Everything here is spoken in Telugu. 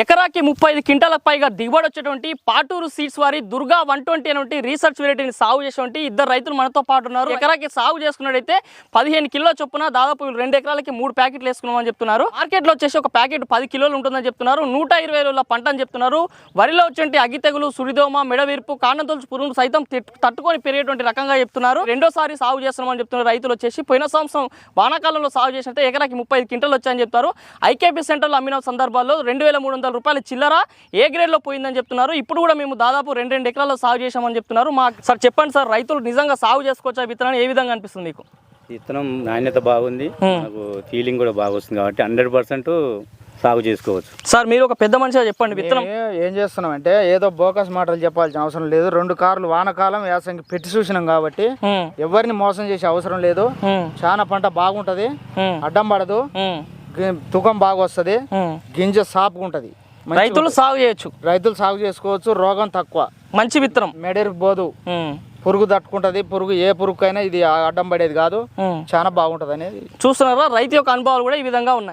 ఎకరాకి ముప్పై ఐదు క్వింటాలకు పైగా దిగుబడి వచ్చేటువంటి పాటూరు సీడ్స్ వారి దుర్గా వన్ ట్వంటీ అనేటువంటి రీసెర్చ్ వెరైటీని సాగు చేసేటువంటి ఇద్దరు రైతులు మనతో పాటు ఉన్నారు. ఎకరాకి సాగు చేసుకున్నట్టయితే పదిహేను కిలో చొప్పున దాదాపు రెండు ఎకరాలకి మూడు ప్యాకెట్లు వేసుకున్నామని చెప్తున్నారు. మార్కెట్లో వచ్చేసి ఒక ప్యాకెట్ పది కిలోలు ఉంటుందని చెప్తున్నారు. నూట ఇరవై రోజుల పంట అని చెప్తున్నారు. వరిలో వచ్చేటి అగ్గి తెగులు సుడిదోమ మెడవిరుపు కాండంతొలుచు పురుగులు సైతం తిట్- తట్టుకొని పెరిగేటువంటి రకంగా చెప్తున్నారు. రెండోసారి సాగు చేస్తున్నామని చెప్తున్నారు రైతులు వచ్చేసి. పోయిన సంవత్సరం వానాకాలంలో సాగు చేసినట్టే ఎకరాకి ముప్పై ఐదు క్వింటలు వచ్చాయని చెప్తారు. ఐకేపీ సెంటర్లో అమ్మిన సందర్భాల్లో రెండు వేల మూడు వందల రూపాయల చిల్లర ఏ గ్రేడ్లో పోయిందని చెప్తున్నారు. ఇప్పుడు కూడా మేము దాదాపు రెండు రెండు ఎకరాల్లో సాగు చేశామని చెప్తున్నారు. మా సార్ చెప్పండి సార్ రైతులు నిజంగా సాగు చేసుకోవచ్చా విత్తనాన్ని ఏ విధంగా అనిపిస్తుంది మీకు? విత్తనం నాణ్యత బాగుంది. నాకు ఫీలింగ్ కూడా బాగా వస్తుంది కాబట్టి హండ్రెడ్ పర్సెంట్ సాగు చేసుకోవచ్చు. సార్ మీరు ఒక పెద్ద మనిషిగా చెప్పండి విత్తనం. ఏ- చేస్తున్నాం అంటే ఏదో బోకస్ మాటలు చెప్పాల్సిన అవసరం లేదు. రెండు కార్లు వానకాలం యాసంగి పెట్టి చూసినాం కాబట్టి ఎవరిని మోసం చేసే అవసరం లేదు. చాలా పంట బాగుంటది. అడ్డం పడదు. తూకం బాగా వస్తుంది. గింజ సాపుగా ఉంటది రైతులు. సాగు చేయొచ్చు. రైతులు సాగు చేసుకోవచ్చు రోగం తక్కువ. మంచి విత్తనం. మెడరికి పోదు. పురుగు తట్టుకుంటది. పురుగు ఏ పురుగుకైనా ఇది అడ్డం పడేది కాదు. చాలా బాగుంటది అనేది చూస్తున్నారా రైతు యొక్క అనుభవాలు కూడా ఈ విధంగా ఉన్నాయి.